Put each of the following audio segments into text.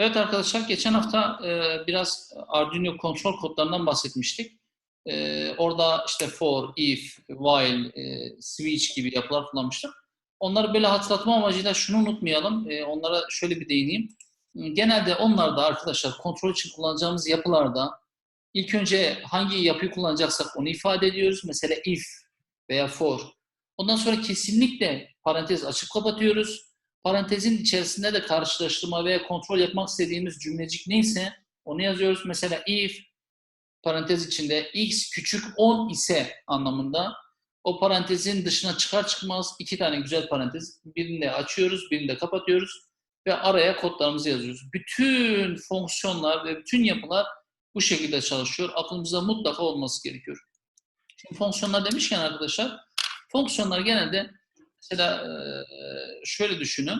Evet arkadaşlar geçen hafta e, biraz Arduino kontrol kodlarından bahsetmiştik. E, orada işte for, if, while, e, switch gibi yapılar kullanmıştık. Onları böyle hatırlatma amacıyla şunu unutmayalım. E, onlara şöyle bir değineyim. Genelde onlarda arkadaşlar kontrol için kullanacağımız yapılarda ilk önce hangi yapıyı kullanacaksak onu ifade ediyoruz. Mesela if veya for. Ondan sonra kesinlikle parantez açıp kapatıyoruz. Parantezin içerisinde de karşılaştırma veya kontrol yapmak istediğimiz cümlecik neyse onu yazıyoruz. Mesela if parantez içinde x küçük 10 ise anlamında o parantezin dışına çıkar çıkmaz iki tane güzel parantez. Birini de açıyoruz, birini de kapatıyoruz ve araya kodlarımızı yazıyoruz. Bütün fonksiyonlar ve bütün yapılar bu şekilde çalışıyor. Aklımızda mutlaka olması gerekiyor. Şimdi fonksiyonlar demişken arkadaşlar, fonksiyonlar genelde mesela şöyle düşünün.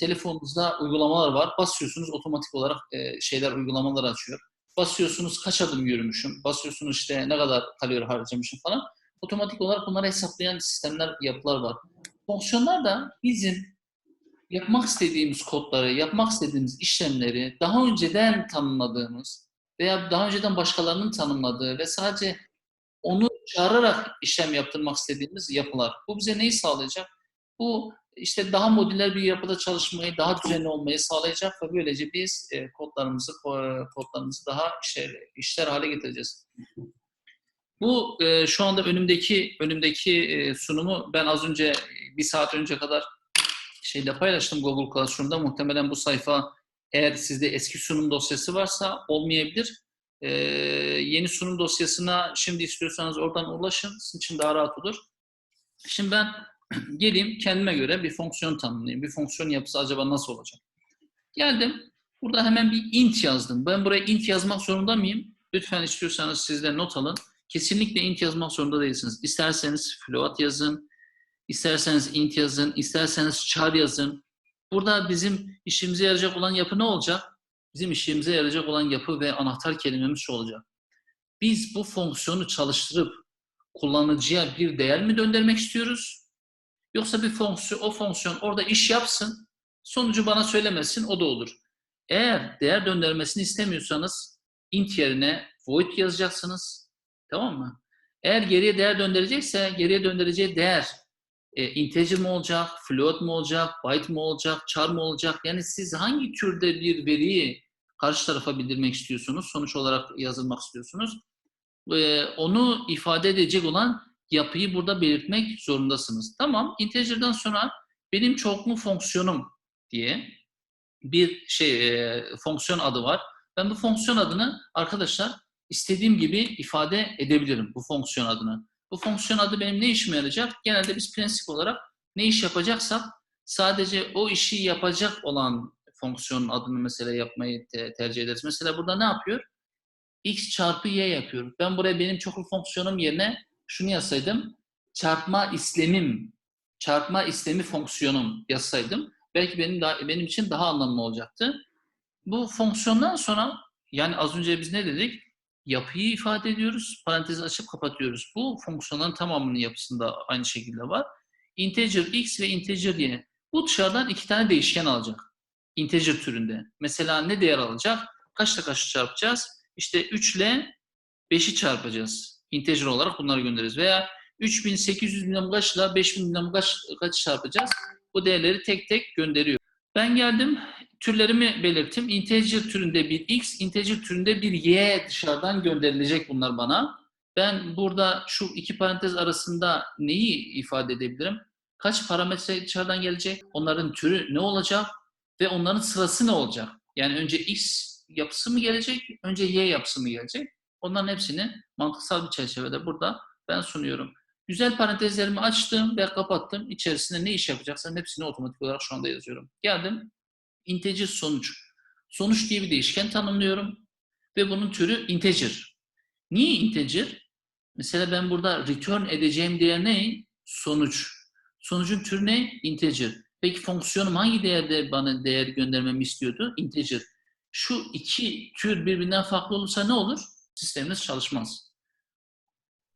telefonunuzda uygulamalar var. Basıyorsunuz otomatik olarak şeyler uygulamalar açıyor. Basıyorsunuz kaç adım yürümüşüm. Basıyorsunuz işte ne kadar kalori harcamışım falan. Otomatik olarak bunları hesaplayan sistemler, yapılar var. Fonksiyonlar da bizim yapmak istediğimiz kodları, yapmak istediğimiz işlemleri daha önceden tanımladığımız veya daha önceden başkalarının tanımladığı ve sadece çağırarak işlem yaptırmak istediğimiz yapılar. Bu bize neyi sağlayacak? Bu işte daha modüler bir yapıda çalışmayı, daha düzenli olmayı sağlayacak ve böylece biz e, kodlarımızı kodlarımızı daha işler, işler hale getireceğiz. Bu e, şu anda önümdeki önümdeki e, sunumu ben az önce bir saat önce kadar şeyde paylaştım Google Classroom'da. Muhtemelen bu sayfa eğer sizde eski sunum dosyası varsa olmayabilir. Ee, yeni sunum dosyasına şimdi istiyorsanız oradan ulaşın. Sizin için daha rahat olur. Şimdi ben geleyim kendime göre bir fonksiyon tanımlayayım. Bir fonksiyon yapısı acaba nasıl olacak? Geldim. Burada hemen bir int yazdım. Ben buraya int yazmak zorunda mıyım? Lütfen istiyorsanız siz de not alın. Kesinlikle int yazmak zorunda değilsiniz. İsterseniz float yazın, isterseniz int yazın, isterseniz char yazın. Burada bizim işimize yarayacak olan yapı ne olacak? Bizim işimize yarayacak olan yapı ve anahtar kelimemiz şu olacak. Biz bu fonksiyonu çalıştırıp kullanıcıya bir değer mi döndürmek istiyoruz? Yoksa bir fonksiyon, o fonksiyon orada iş yapsın, sonucu bana söylemesin, o da olur. Eğer değer döndürmesini istemiyorsanız int yerine void yazacaksınız. Tamam mı? Eğer geriye değer döndürecekse geriye döndüreceği değer e, integer mi olacak, float mu olacak, byte mi olacak, char mı olacak? Yani siz hangi türde bir veriyi karşı tarafa bildirmek istiyorsunuz, sonuç olarak yazılmak istiyorsunuz? E, onu ifade edecek olan yapıyı burada belirtmek zorundasınız. Tamam, integer'dan sonra benim çoklu fonksiyonum diye bir şey e, fonksiyon adı var. Ben bu fonksiyon adını arkadaşlar istediğim gibi ifade edebilirim bu fonksiyon adını. Bu fonksiyon adı benim ne işime yarayacak? Genelde biz prensip olarak ne iş yapacaksak sadece o işi yapacak olan fonksiyonun adını mesela yapmayı te- tercih ederiz. Mesela burada ne yapıyor? x çarpı y yapıyor. Ben buraya benim çoklu fonksiyonum yerine şunu yazsaydım. Çarpma islemim, çarpma istemi fonksiyonum yazsaydım belki benim daha, benim için daha anlamlı olacaktı. Bu fonksiyondan sonra yani az önce biz ne dedik? Yapıyı ifade ediyoruz. Parantezi açıp kapatıyoruz. Bu fonksiyonların tamamının yapısında aynı şekilde var. Integer x ve integer y. Bu dışarıdan iki tane değişken alacak. Integer türünde. Mesela ne değer alacak? Kaçla kaçı çarpacağız? İşte 3 ile 5'i çarpacağız. Integer olarak bunları göndeririz. Veya 3800 bilmem kaçla 5000 bilmem kaç, kaçı çarpacağız. Bu değerleri tek tek gönderiyor. Ben geldim türlerimi belirttim. Integer türünde bir x, integer türünde bir y dışarıdan gönderilecek bunlar bana. Ben burada şu iki parantez arasında neyi ifade edebilirim? Kaç parametre dışarıdan gelecek? Onların türü ne olacak? Ve onların sırası ne olacak? Yani önce x yapısı mı gelecek? Önce y yapısı mı gelecek? Onların hepsini mantıksal bir çerçevede burada ben sunuyorum. Güzel parantezlerimi açtım ve kapattım. İçerisinde ne iş yapacaksam hepsini otomatik olarak şu anda yazıyorum. Geldim integer sonuç. Sonuç diye bir değişken tanımlıyorum ve bunun türü integer. Niye integer? Mesela ben burada return edeceğim değer ne? Sonuç. Sonucun türü ne? Integer. Peki fonksiyonum hangi değerde bana değer göndermemi istiyordu? Integer. Şu iki tür birbirinden farklı olursa ne olur? Sisteminiz çalışmaz.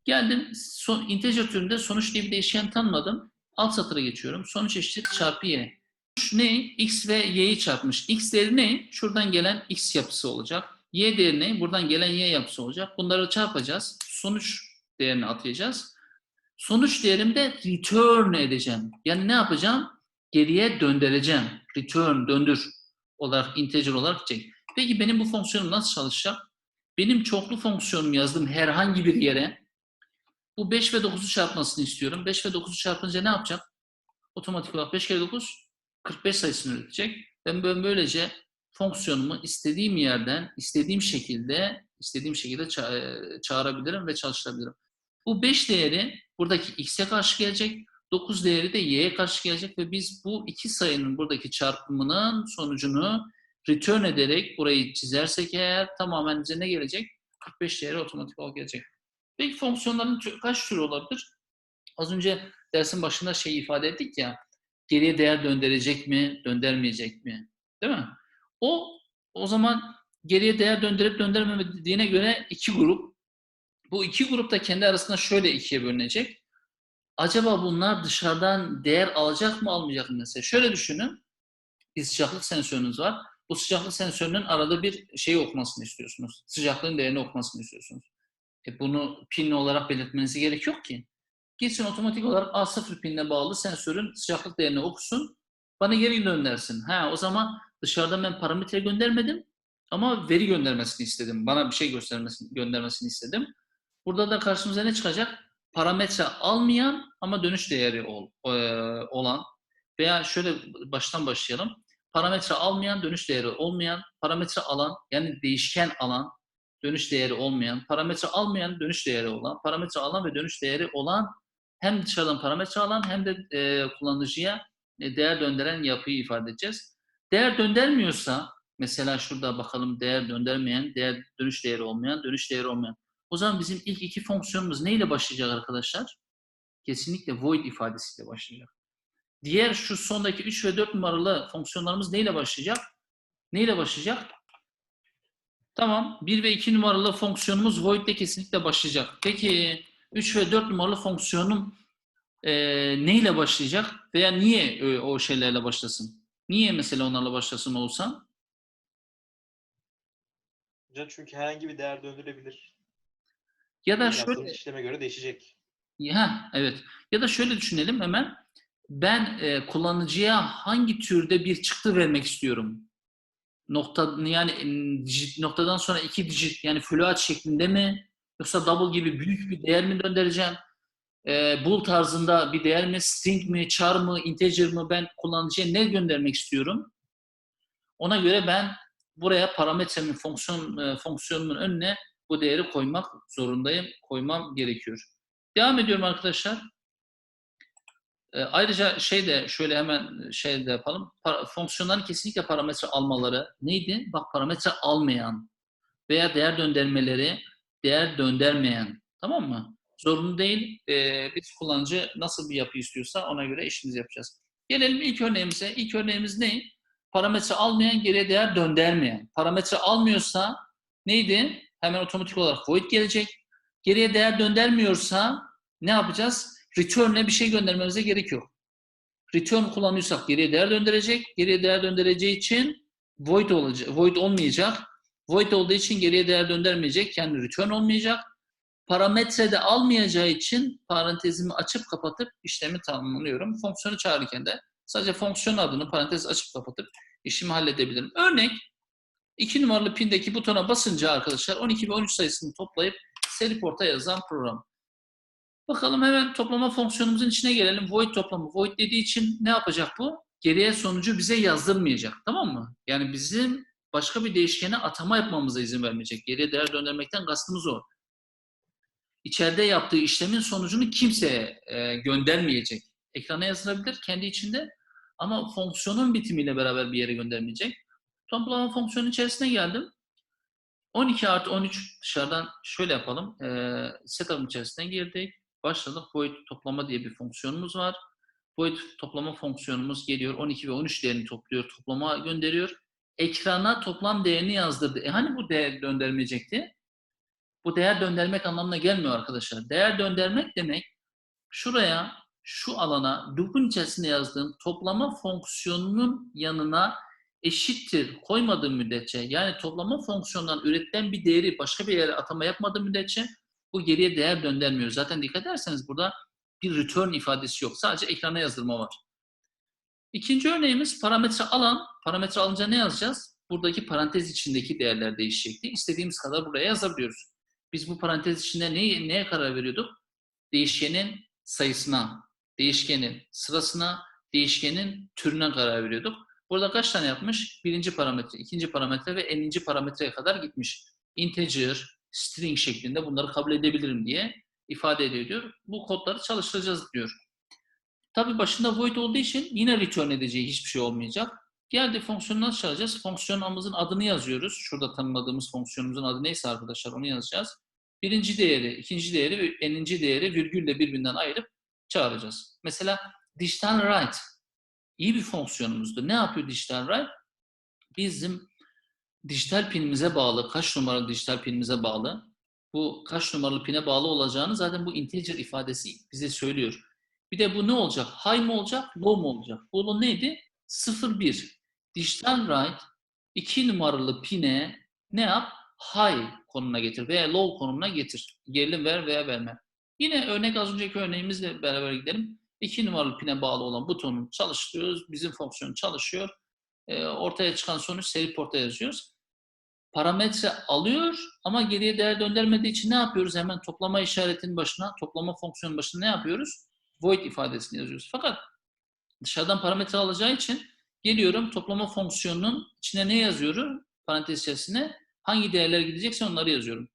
Geldim, son, integer türünde sonuç diye bir değişken tanımladım. Alt satıra geçiyorum. Sonuç eşittir çarpı y. ne? X ve Y'yi çarpmış. X değeri ne? Şuradan gelen X yapısı olacak. Y değeri ne? Buradan gelen Y yapısı olacak. Bunları çarpacağız. Sonuç değerini atayacağız. Sonuç değerimde return edeceğim. Yani ne yapacağım? Geriye döndüreceğim. Return, döndür olarak, integer olarak çek. Peki benim bu fonksiyonum nasıl çalışacak? Benim çoklu fonksiyonum yazdım herhangi bir yere. Bu 5 ve 9'u çarpmasını istiyorum. 5 ve 9'u çarpınca ne yapacak? Otomatik olarak 5 kere 9 45 sayısını üretecek. Ben böyle- böylece fonksiyonumu istediğim yerden, istediğim şekilde, istediğim şekilde ça- e, çağırabilirim ve çalıştırabilirim. Bu 5 değeri buradaki x'e karşı gelecek. 9 değeri de y'ye karşı gelecek ve biz bu iki sayının buradaki çarpımının sonucunu return ederek burayı çizersek eğer tamamen bize ne gelecek? 45 değeri otomatik olarak gelecek. Peki fonksiyonların kaç türü olabilir? Az önce dersin başında şey ifade ettik ya, geriye değer döndürecek mi, döndürmeyecek mi? Değil mi? O o zaman geriye değer döndürüp döndürmediğine göre iki grup. Bu iki grup da kendi arasında şöyle ikiye bölünecek. Acaba bunlar dışarıdan değer alacak mı almayacak mı mesela? Şöyle düşünün. Bir sıcaklık sensörünüz var. Bu sıcaklık sensörünün arada bir şeyi okumasını istiyorsunuz. Sıcaklığın değerini okumasını istiyorsunuz. E bunu pin olarak belirtmenize gerek yok ki. Gitsin otomatik olarak A0 pinine bağlı sensörün sıcaklık değerini okusun. Bana geri göndersin. Ha o zaman dışarıdan ben parametre göndermedim ama veri göndermesini istedim. Bana bir şey göstermesini, göndermesini istedim. Burada da karşımıza ne çıkacak? Parametre almayan ama dönüş değeri ol, e, olan veya şöyle baştan başlayalım. Parametre almayan, dönüş değeri olmayan, parametre alan yani değişken alan, dönüş değeri olmayan, parametre almayan, dönüş değeri olan, parametre alan ve dönüş değeri olan hem dışarıdan parametre alan hem de e, kullanıcıya e, değer döndüren yapıyı ifade edeceğiz. Değer döndürmüyorsa mesela şurada bakalım değer döndürmeyen, değer dönüş değeri olmayan, dönüş değeri olmayan. O zaman bizim ilk iki fonksiyonumuz neyle başlayacak arkadaşlar? Kesinlikle void ifadesiyle başlayacak. Diğer şu sondaki 3 ve 4 numaralı fonksiyonlarımız neyle başlayacak? Neyle başlayacak? Tamam. 1 ve 2 numaralı fonksiyonumuz void ile kesinlikle başlayacak. Peki 3 ve 4 numaralı fonksiyonum e, neyle başlayacak? Veya niye e, o şeylerle başlasın? Niye mesela onlarla başlasın olsam? Hocam çünkü herhangi bir değer döndürebilir. Ya da Yaptığımız şöyle işleme göre değişecek. Ha, evet. Ya da şöyle düşünelim hemen. Ben e, kullanıcıya hangi türde bir çıktı vermek istiyorum? Nokta yani m, dijit, noktadan sonra iki dijit yani float şeklinde mi? Yoksa double gibi büyük bir değer mi göndereceğim? E, bool tarzında bir değer mi? String mi? Char mı? Integer mi? Ben kullanıcıya ne göndermek istiyorum? Ona göre ben buraya parametremin fonksiyon e, fonksiyonumun önüne bu değeri koymak zorundayım. Koymam gerekiyor. Devam ediyorum arkadaşlar. E, ayrıca şey de şöyle hemen şey de yapalım. Para, fonksiyonların kesinlikle parametre almaları neydi? Bak parametre almayan veya değer döndürmeleri değer döndürmeyen. Tamam mı? Zorunlu değil. E, biz kullanıcı nasıl bir yapı istiyorsa ona göre işimizi yapacağız. Gelelim ilk örneğimize. İlk örneğimiz ne? Parametre almayan, geriye değer döndürmeyen. Parametre almıyorsa neydi? Hemen otomatik olarak void gelecek. Geriye değer döndürmüyorsa ne yapacağız? Return'e bir şey göndermemize gerek yok. Return kullanıyorsak geriye değer döndürecek. Geriye değer döndüreceği için void olacak, void olmayacak. Void olduğu için geriye değer döndürmeyecek. Yani return olmayacak. Parametre de almayacağı için parantezimi açıp kapatıp işlemi tamamlıyorum. Fonksiyonu çağırırken de sadece fonksiyon adını parantez açıp kapatıp işimi halledebilirim. Örnek 2 numaralı pindeki butona basınca arkadaşlar 12 ve 13 sayısını toplayıp Seriport'a yazan program. Bakalım hemen toplama fonksiyonumuzun içine gelelim. Void toplamı. Void dediği için ne yapacak bu? Geriye sonucu bize yazdırmayacak. Tamam mı? Yani bizim başka bir değişkene atama yapmamıza izin vermeyecek. Geriye değer döndürmekten kastımız o. İçeride yaptığı işlemin sonucunu kimseye e, göndermeyecek. Ekrana yazılabilir kendi içinde ama fonksiyonun bitimiyle beraber bir yere göndermeyecek. Toplama fonksiyonu içerisine geldim. 12 artı 13 dışarıdan şöyle yapalım. E, setup'ın içerisine girdik. Başladık. Void toplama diye bir fonksiyonumuz var. Void toplama fonksiyonumuz geliyor. 12 ve 13 değerini topluyor. Toplama gönderiyor. Ekrana toplam değerini yazdırdı. E hani bu değer döndürmeyecekti? Bu değer döndürmek anlamına gelmiyor arkadaşlar. Değer döndürmek demek şuraya şu alana loop'un içerisinde yazdığım toplama fonksiyonunun yanına eşittir koymadığım müddetçe yani toplama fonksiyonundan üretilen bir değeri başka bir yere atama yapmadığım müddetçe bu geriye değer göndermiyor. Zaten dikkat ederseniz burada bir return ifadesi yok. Sadece ekrana yazdırma var. İkinci örneğimiz parametre alan. Parametre alınca ne yazacağız? Buradaki parantez içindeki değerler değişecekti. İstediğimiz kadar buraya yazabiliyoruz. Biz bu parantez içinde neye, neye karar veriyorduk? Değişkenin sayısına, değişkenin sırasına, değişkenin türüne karar veriyorduk. Burada kaç tane yapmış? Birinci parametre, ikinci parametre ve eninci parametreye kadar gitmiş. Integer, string şeklinde bunları kabul edebilirim diye ifade ediyor diyor. Bu kodları çalıştıracağız diyor. Tabi başında void olduğu için yine return edeceği hiçbir şey olmayacak. Geldi fonksiyonu nasıl çağıracağız? Fonksiyonumuzun adını yazıyoruz. Şurada tanımladığımız fonksiyonumuzun adı neyse arkadaşlar onu yazacağız. Birinci değeri, ikinci değeri ve eninci değeri virgülle birbirinden ayırıp çağıracağız. Mesela digital write iyi bir fonksiyonumuzdu. Ne yapıyor digital write? Bizim dijital pinimize bağlı, kaç numaralı dijital pinimize bağlı, bu kaç numaralı pine bağlı olacağını zaten bu integer ifadesi bize söylüyor. Bir de bu ne olacak? High mı olacak, low mu olacak? Bu neydi? 0-1. Dijital write 2 numaralı pine ne yap? High konumuna getir veya low konumuna getir. Gerilim ver veya verme. Yine örnek az önceki örneğimizle beraber gidelim. 2 numaralı pine bağlı olan butonu çalıştırıyoruz. Bizim fonksiyon çalışıyor. E, ortaya çıkan sonuç seri porta yazıyoruz. Parametre alıyor ama geriye değer döndürmediği için ne yapıyoruz? Hemen toplama işaretinin başına, toplama fonksiyonun başına ne yapıyoruz? Void ifadesini yazıyoruz. Fakat dışarıdan parametre alacağı için geliyorum toplama fonksiyonunun içine ne yazıyorum? Parantez içerisine hangi değerler gidecekse onları yazıyorum.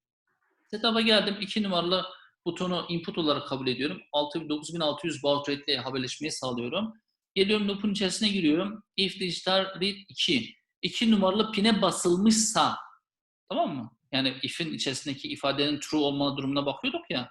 Setup'a geldim. 2 numaralı butonu input olarak kabul ediyorum. 9600 baud rate haberleşmeyi sağlıyorum. Geliyorum loop'un içerisine giriyorum. If digital read 2. 2 numaralı pine basılmışsa tamam mı? Yani if'in içerisindeki ifadenin true olma durumuna bakıyorduk ya.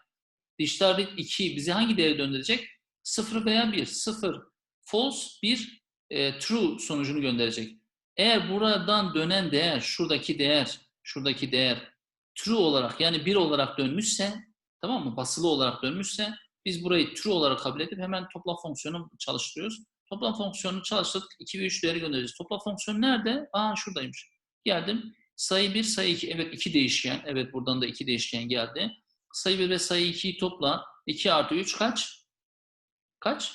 Digital read 2 bizi hangi değere döndürecek? 0 veya 1. 0 false 1 e, true sonucunu gönderecek. Eğer buradan dönen değer, şuradaki değer, şuradaki değer true olarak yani 1 olarak dönmüşse tamam mı? Basılı olarak dönmüşse biz burayı true olarak kabul edip hemen toplam fonksiyonu çalıştırıyoruz. Toplam fonksiyonunu çalıştırdık. 2 ve 3 değeri göndereceğiz. Toplam fonksiyon nerede? Aa şuradaymış. Geldim. Sayı 1, sayı 2. Evet 2 değişken. Evet buradan da 2 değişken geldi. Sayı 1 ve sayı 2'yi topla. 2 artı 3 kaç? Kaç?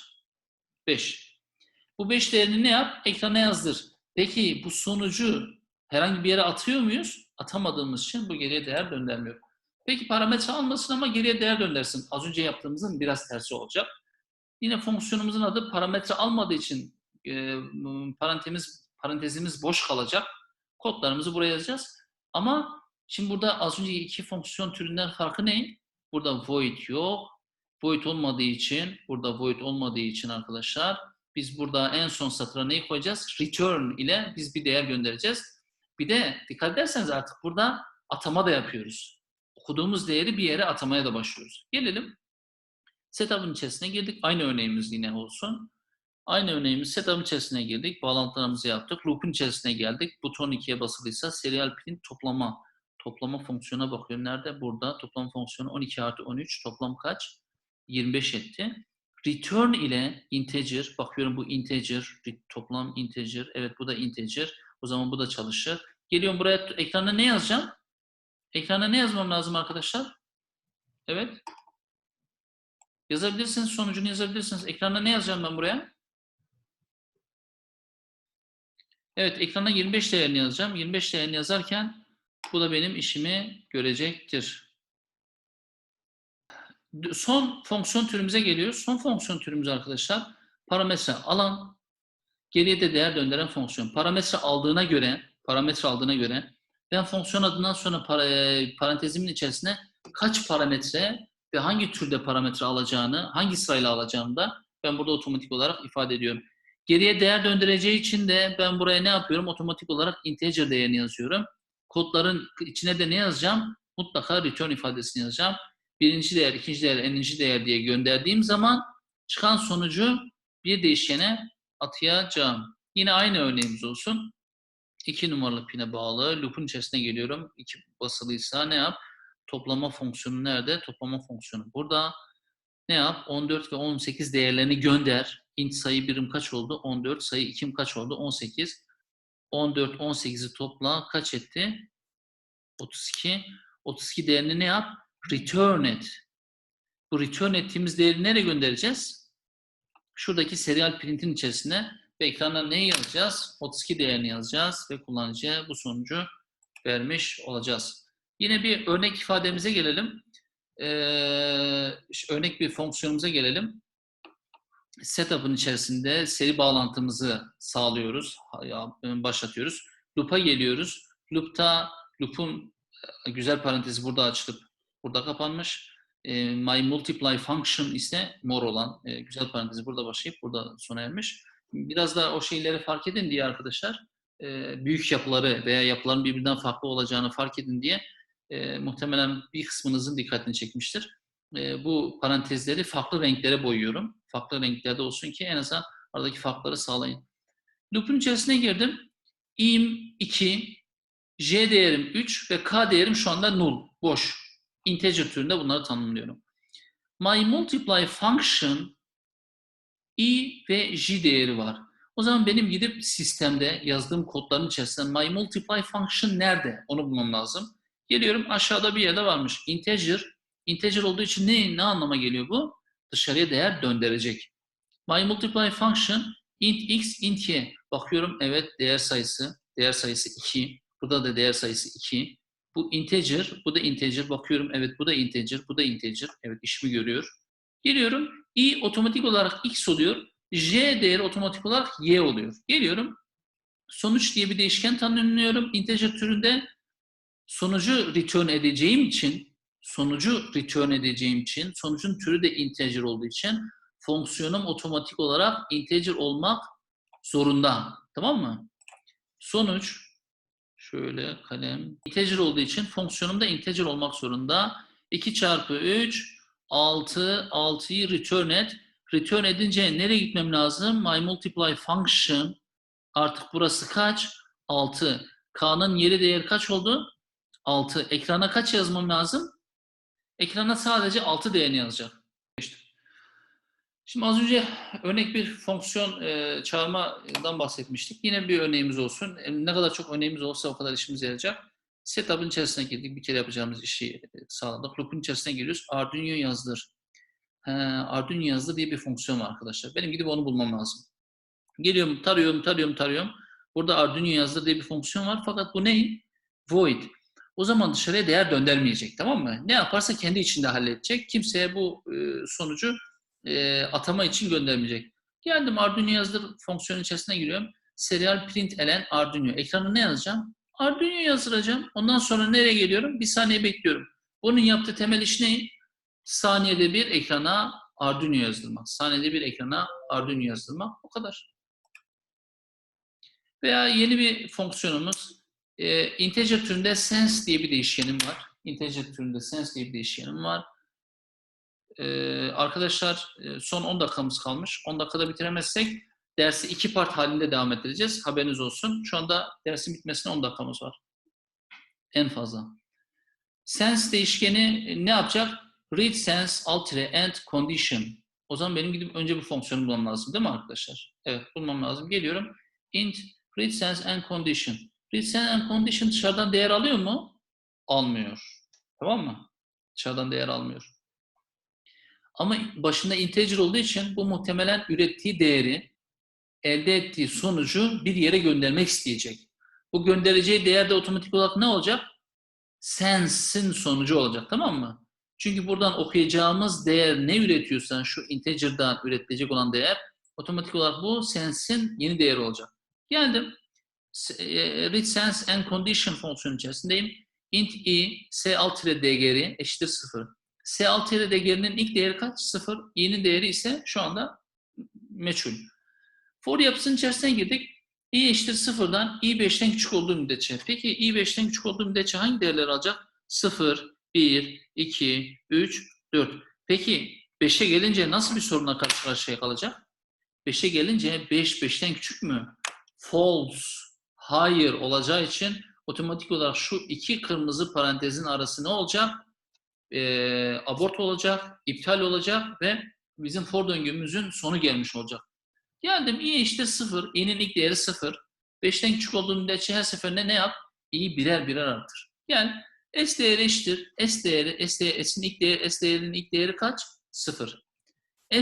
5. Bu 5 değerini ne yap? Ekrana yazdır. Peki bu sonucu herhangi bir yere atıyor muyuz? Atamadığımız için bu geriye değer döndürmüyor. Peki parametre almasın ama geriye değer döndürsün. Az önce yaptığımızın biraz tersi olacak. Yine fonksiyonumuzun adı parametre almadığı için e, parantezimiz boş kalacak. Kodlarımızı buraya yazacağız. Ama şimdi burada az önce iki fonksiyon türünden farkı ne? Burada void yok. Void olmadığı için, burada void olmadığı için arkadaşlar biz burada en son satıra neyi koyacağız? Return ile biz bir değer göndereceğiz. Bir de dikkat ederseniz artık burada atama da yapıyoruz. Okuduğumuz değeri bir yere atamaya da başlıyoruz. Gelelim Setup'ın içerisine girdik. Aynı örneğimiz yine olsun. Aynı örneğimiz setup'ın içerisine girdik. Bağlantılarımızı yaptık. Loop'un içerisine geldik. Buton 2'ye basılıysa serial pin toplama. Toplama fonksiyona bakıyorum. Nerede? Burada. Toplam fonksiyonu 12 artı 13. Toplam kaç? 25 etti. Return ile integer. Bakıyorum bu integer. Toplam integer. Evet bu da integer. O zaman bu da çalışır. Geliyorum buraya. Ekranda ne yazacağım? Ekranda ne yazmam lazım arkadaşlar? Evet. Yazabilirsiniz, sonucunu yazabilirsiniz. Ekranda ne yazacağım ben buraya? Evet, ekrana 25 değerini yazacağım. 25 değerini yazarken bu da benim işimi görecektir. Son fonksiyon türümüze geliyoruz. Son fonksiyon türümüz arkadaşlar parametre alan, geriye de değer döndüren fonksiyon. Parametre aldığına göre, parametre aldığına göre ben fonksiyon adından sonra parantezimin içerisine kaç parametre ve hangi türde parametre alacağını, hangi sırayla alacağını da ben burada otomatik olarak ifade ediyorum. Geriye değer döndüreceği için de ben buraya ne yapıyorum? Otomatik olarak integer değerini yazıyorum. Kodların içine de ne yazacağım? Mutlaka return ifadesini yazacağım. Birinci değer, ikinci değer, eninci değer diye gönderdiğim zaman çıkan sonucu bir değişkene atayacağım. Yine aynı örneğimiz olsun. 2 numaralı pine bağlı. Loop'un içerisine geliyorum. 2 basılıysa ne yap? Toplama fonksiyonu nerede? Toplama fonksiyonu burada. ne yap? 14 ve 18 değerlerini gönder. int sayı birim kaç oldu? 14 sayı ikim kaç oldu? 18. 14, 18'i topla kaç etti? 32. 32 değerini ne yap? Return et. Bu return ettiğimiz değeri nereye göndereceğiz? Şuradaki serial printin içerisine ve ekrana neyi yazacağız? 32 değerini yazacağız ve kullanıcıya bu sonucu vermiş olacağız. Yine bir örnek ifademize gelelim. Ee, örnek bir fonksiyonumuza gelelim. Setup'ın içerisinde seri bağlantımızı sağlıyoruz, başlatıyoruz. Loop'a geliyoruz. Loop'ta loop'un e, güzel parantezi burada açılıp burada kapanmış. E, my multiply function ise mor olan e, güzel parantezi burada başlayıp burada sona ermiş. Biraz da o şeyleri fark edin diye arkadaşlar büyük yapıları veya yapıların birbirinden farklı olacağını fark edin diye muhtemelen bir kısmınızın dikkatini çekmiştir. Bu parantezleri farklı renklere boyuyorum. Farklı renklerde olsun ki en azından aradaki farkları sağlayın. Loop'un içerisine girdim. i'm 2, j değerim 3 ve k değerim şu anda null, boş. Integer türünde bunları tanımlıyorum. My multiply function i ve j değeri var. O zaman benim gidip sistemde yazdığım kodların içerisinde my multiply function nerede? Onu bulmam lazım. Geliyorum aşağıda bir yerde varmış. Integer. Integer olduğu için ne, ne anlama geliyor bu? Dışarıya değer döndürecek. My multiply function int x int y. Bakıyorum evet değer sayısı. Değer sayısı 2. Burada da değer sayısı 2. Bu integer. Bu da integer. Bakıyorum evet bu da integer. Bu da integer. Evet işimi görüyor. Geliyorum. i otomatik olarak x oluyor. j değeri otomatik olarak y oluyor. Geliyorum. Sonuç diye bir değişken tanımlıyorum. Integer türünde sonucu return edeceğim için sonucu return edeceğim için sonucun türü de integer olduğu için fonksiyonum otomatik olarak integer olmak zorunda. Tamam mı? Sonuç şöyle kalem integer olduğu için fonksiyonum da integer olmak zorunda. 2 çarpı 3 6 6'yı return et. Return edince nereye gitmem lazım? My multiply function artık burası kaç? 6. K'nın yeri değeri kaç oldu? 6. Ekrana kaç yazmam lazım? Ekrana sadece 6 değerini yazacak. Şimdi az önce örnek bir fonksiyon e, çağırmadan bahsetmiştik. Yine bir örneğimiz olsun. E, ne kadar çok örneğimiz olsa o kadar işimize yarayacak. Setup'ın içerisine girdik. Bir kere yapacağımız işi e, sağladık. Loop'un içerisine giriyoruz. Arduino yazdır. He, Arduino yazdır diye bir fonksiyon var arkadaşlar. Benim gidip onu bulmam lazım. Geliyorum, tarıyorum, tarıyorum, tarıyorum. Burada Arduino yazdır diye bir fonksiyon var. Fakat bu ne? Void. O zaman dışarıya değer döndürmeyecek tamam mı? Ne yaparsa kendi içinde halledecek. Kimseye bu e, sonucu e, atama için göndermeyecek. Geldim Arduino yazdır fonksiyonun içerisine giriyorum. Serial print elen Arduino. Ekrana ne yazacağım? Arduino yazdıracağım. Ondan sonra nereye geliyorum? Bir saniye bekliyorum. Bunun yaptığı temel iş ne? Saniyede bir ekrana Arduino yazdırmak. Saniyede bir ekrana Arduino yazdırmak. O kadar. Veya yeni bir fonksiyonumuz e, integer türünde sense diye bir değişkenim var. Integer türünde sense diye bir değişkenim var. E, arkadaşlar e, son 10 dakikamız kalmış. 10 dakikada bitiremezsek dersi iki part halinde devam ettireceğiz. Haberiniz olsun. Şu anda dersin bitmesine 10 dakikamız var. En fazla. Sense değişkeni ne yapacak? Read, sense, alter, and condition. O zaman benim gidip önce bu fonksiyonu bulmam lazım değil mi arkadaşlar? Evet bulmam lazım. Geliyorum. int read, sense, and condition. Sense, and condition dışarıdan değer alıyor mu? Almıyor. Tamam mı? Dışarıdan değer almıyor. Ama başında integer olduğu için bu muhtemelen ürettiği değeri elde ettiği sonucu bir yere göndermek isteyecek. Bu göndereceği değer de otomatik olarak ne olacak? Sense'in sonucu olacak tamam mı? Çünkü buradan okuyacağımız değer ne üretiyorsan şu integer'dan üretilecek olan değer otomatik olarak bu sense'in yeni değeri olacak. Geldim. Read sense and condition fonksiyonu içerisindeyim. int i s alt değeri eşittir 0. S alt değerinin ilk değeri kaç? 0. i'nin değeri ise şu anda meçhul. For yapısının içerisine girdik. i eşittir 0'dan i 5'ten küçük olduğu müddetçe. Peki i 5'ten küçük olduğu müddetçe hangi değerler alacak? 0, 1, 2, 3, 4. Peki 5'e gelince nasıl bir sorunla karşı karşıya kalacak? 5'e gelince 5 5'ten küçük mü? False, hayır olacağı için otomatik olarak şu iki kırmızı parantezin arası ne olacak? e, abort olacak, iptal olacak ve bizim for döngümüzün sonu gelmiş olacak. Geldim i eşittir 0, i'nin ilk değeri 0. 5'ten küçük olduğu müddetçe her seferinde ne yap? i'yi birer birer artır. Gel s değeri eşittir. S değeri, S değeri, S'in ilk değeri, S değerinin ilk değeri kaç? 0.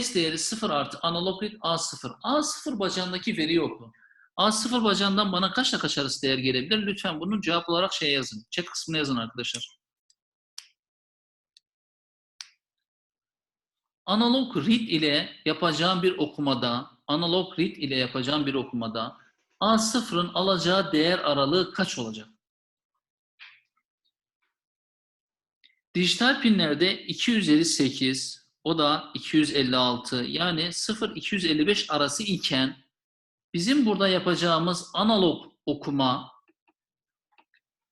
S değeri 0 artı analog read A0. A0 bacağındaki veriyi oku. A0 bacağından bana kaçla kaç arası değer gelebilir? Lütfen bunu cevap olarak şey yazın. Chat kısmına yazın arkadaşlar. Analog read ile yapacağım bir okumada, analog read ile yapacağım bir okumada A0'ın alacağı değer aralığı kaç olacak? Dijital pinlerde 258, o da 256 yani 0-255 arası iken bizim burada yapacağımız analog okuma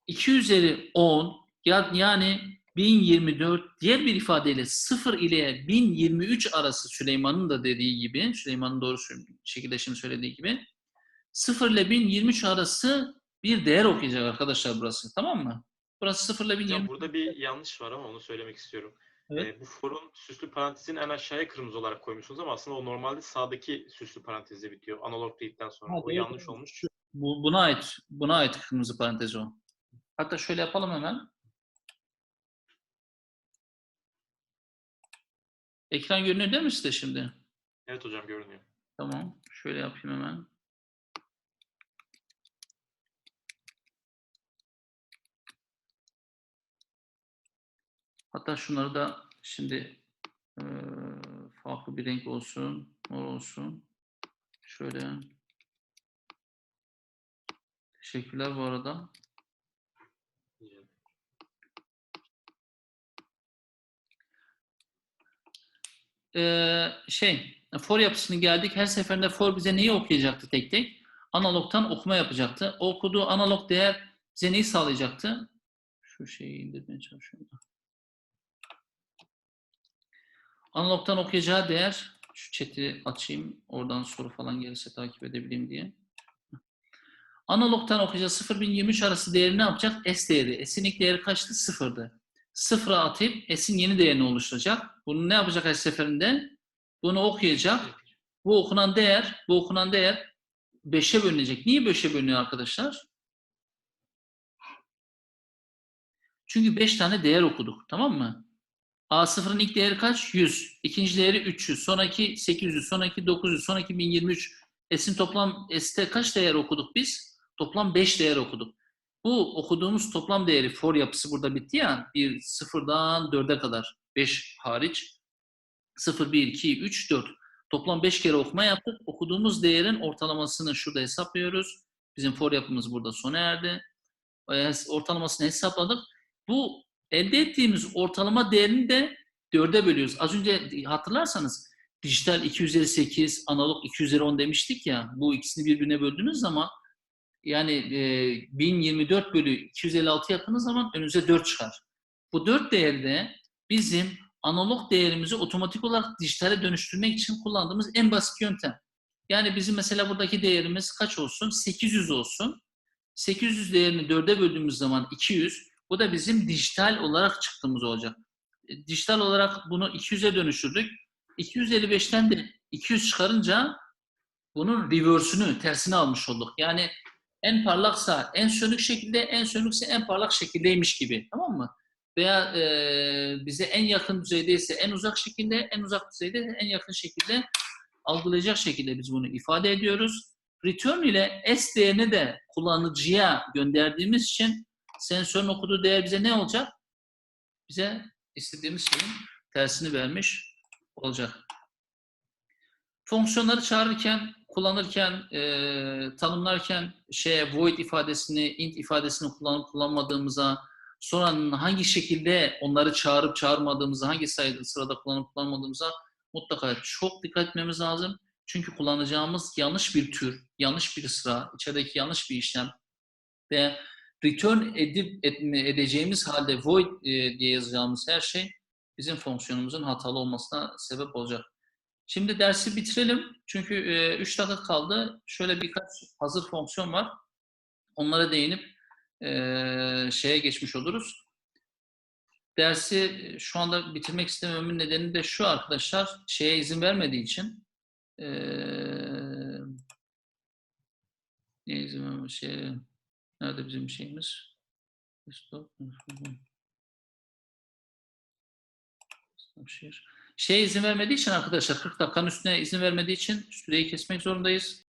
2 üzeri 10 ya- yani 1024 diğer bir ifadeyle 0 ile 1023 arası Süleyman'ın da dediği gibi Süleyman'ın doğru şekilde şimdi söylediği gibi 0 ile 1023 arası bir değer okuyacak arkadaşlar burası tamam mı? Burası 0 ile Hocam 1023 burada bir yanlış var ama onu söylemek istiyorum. Evet. Ee, bu forun süslü parantezin en aşağıya kırmızı olarak koymuşsunuz ama aslında o normalde sağdaki süslü parantezde bitiyor. Analog read'den sonra. Ha, o doğru. yanlış olmuş. Bu, buna ait buna ait kırmızı parantez o. Hatta şöyle yapalım hemen. Ekran görünüyor değil mi size şimdi? Evet hocam görünüyor. Tamam. Şöyle yapayım hemen. Hatta şunları da şimdi eee, farklı bir renk olsun, mor olsun. Şöyle. Teşekkürler bu arada. Ee, şey, for yapısını geldik. Her seferinde for bize neyi okuyacaktı tek tek? Analogtan okuma yapacaktı. O okuduğu analog değer bize neyi sağlayacaktı? Şu şeyi indirmeye çalışıyorum. Da. Analogtan okuyacağı değer, şu chat'i açayım. Oradan soru falan gelirse takip edebileyim diye. Analogtan okuyacağı 0-1023 arası değeri ne yapacak? S değeri. S'in değeri kaçtı? Sıfırdı. Sıfıra atıp S'in yeni değerini oluşturacak. Bunu ne yapacak her seferinde? Bunu okuyacak. Bu okunan değer, bu okunan değer 5'e bölünecek. Niye 5'e bölünüyor arkadaşlar? Çünkü 5 tane değer okuduk. Tamam mı? A0'ın ilk değeri kaç? 100. İkinci değeri 300. Sonraki 800. Sonraki 900. Sonraki 1023. S'in toplam S'te kaç değer okuduk biz? Toplam 5 değer okuduk. Bu okuduğumuz toplam değeri for yapısı burada bitti ya. Bir sıfırdan 4'e kadar. 5 hariç. 0, 1, 2, 3, 4. Toplam 5 kere okuma yaptık. Okuduğumuz değerin ortalamasını şurada hesaplıyoruz. Bizim for yapımız burada sona erdi. Ee, Ortalamasını hesapladık. Bu elde ettiğimiz ortalama değerini de 4'e bölüyoruz. Az önce hatırlarsanız dijital 2 üzeri 8, analog 2 üzeri 10 demiştik ya. Bu ikisini birbirine böldüğünüz zaman yani e, 1024 bölü 256 yaptığınız zaman önünüze 4 çıkar. Bu 4 değerde bizim analog değerimizi otomatik olarak dijitale dönüştürmek için kullandığımız en basit yöntem. Yani bizim mesela buradaki değerimiz kaç olsun? 800 olsun. 800 değerini 4'e böldüğümüz zaman 200. Bu da bizim dijital olarak çıktığımız olacak. E, Dijital olarak bunu 200'e dönüştürdük. 255'ten de 200 çıkarınca bunun reverse'ünü, tersini almış olduk. Yani en parlaksa en sönük şekilde, en sönükse en parlak şekildeymiş gibi. Tamam mı? Veya e, bize en yakın düzeydeyse en uzak şekilde, en uzak düzeyde en yakın şekilde algılayacak şekilde biz bunu ifade ediyoruz. Return ile S değerini de kullanıcıya gönderdiğimiz için sensörün okuduğu değer bize ne olacak? Bize istediğimiz şeyin tersini vermiş olacak. Fonksiyonları çağırırken, kullanırken, e, tanımlarken şeye void ifadesini, int ifadesini kullanıp kullanmadığımıza, sonra hangi şekilde onları çağırıp çağırmadığımıza, hangi sayıda sırada kullanıp kullanmadığımıza mutlaka çok dikkat etmemiz lazım. Çünkü kullanacağımız yanlış bir tür, yanlış bir sıra, içerideki yanlış bir işlem ve return edip etme, edeceğimiz halde void e, diye yazacağımız her şey bizim fonksiyonumuzun hatalı olmasına sebep olacak. Şimdi dersi bitirelim. Çünkü 3 dakika kaldı. Şöyle birkaç hazır fonksiyon var. Onlara değinip e, şeye geçmiş oluruz. dersi şu anda bitirmek istemememin nedeni de şu arkadaşlar. Şeye izin vermediği için eee ne izin verme şey nerede bizim şeyimiz? Şey izin vermediği için arkadaşlar 40 dakikanın üstüne izin vermediği için süreyi kesmek zorundayız.